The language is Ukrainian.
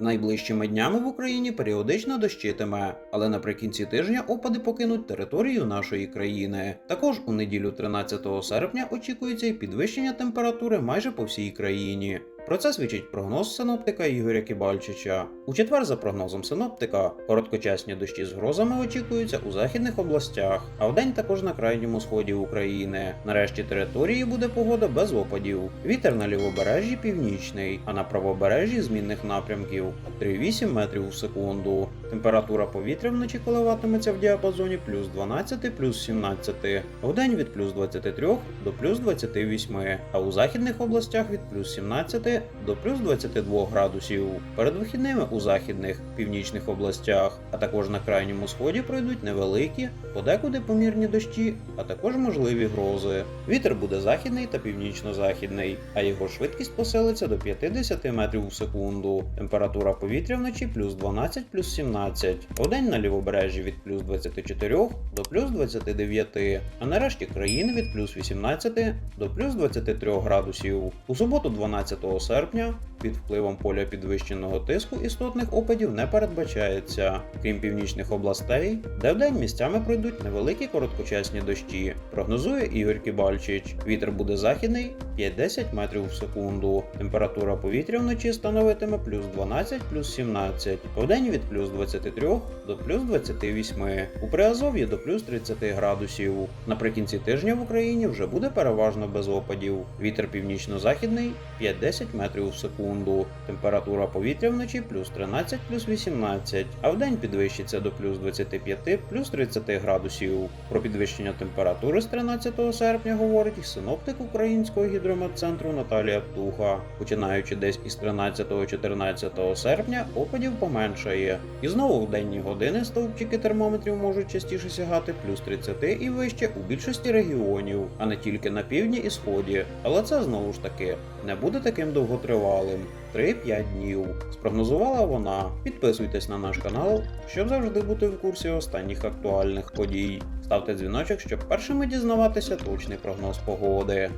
Найближчими днями в Україні періодично дощитиме, але наприкінці тижня опади покинуть територію нашої країни. Також у неділю 13 серпня очікується і підвищення температури майже по всій країні. Про це свідчить прогноз синоптика Ігоря Кібальчича. У четвер, за прогнозом синоптика, короткочасні дощі з грозами очікуються у західних областях, а вдень також на крайньому сході України. Нарешті території буде погода без опадів. Вітер на лівобережжі північний, а на правобережжі змінних напрямків 3,8 метрів у секунду. Температура повітря вночі коливатиметься в діапазоні плюс 12 плюс 17, а вдень від плюс 23 до плюс 28, а у західних областях від плюс 17 до плюс 22 градусів. Перед вихідними у західних північних областях, а також на крайньому сході пройдуть невеликі, подекуди помірні дощі, а також можливі грози. Вітер буде західний та північно-західний, а його швидкість посилиться до 50 метрів у секунду. Температура повітря вночі плюс 12 плюс 17, вдень на лівобережжі від плюс 24 до плюс 29, а нарешті країни від плюс 18 до плюс 23 градусів. У суботу 12 серпня під впливом поля підвищеного тиску істотних опадів не передбачається, крім північних областей, де вдень місцями пройдуть невеликі короткочасні дощі. Прогнозує Ігор Кібальчич. Вітер буде західний 5-10 метрів в секунду. Температура повітря вночі становитиме плюс 12 плюс 17, вдень від плюс 23 до плюс 28, у Приазов'ї до плюс 30 градусів. Наприкінці тижня в Україні вже буде переважно без опадів. Вітер північно-західний 5-10 метрів в секунду. Температура повітря вночі плюс 13 плюс 18, а вдень підвищиться до плюс 25 плюс 30 градусів. Про підвищення температури з 13 серпня говорить синоптик Українського гідрометцентру Наталія Птуха. Починаючи десь із 13-14 серпня опадів поменшає. І знову в денні години стовпчики термометрів можуть частіше сягати плюс 30 і вище у більшості регіонів, а не тільки на півдні і сході. Але це знову ж таки не буде таким довготривалим. 3-5 днів. Спрогнозувала вона. Підписуйтесь на наш канал, щоб завжди бути в курсі останніх актуальних подій. Ставте дзвіночок, щоб першими дізнаватися точний прогноз погоди.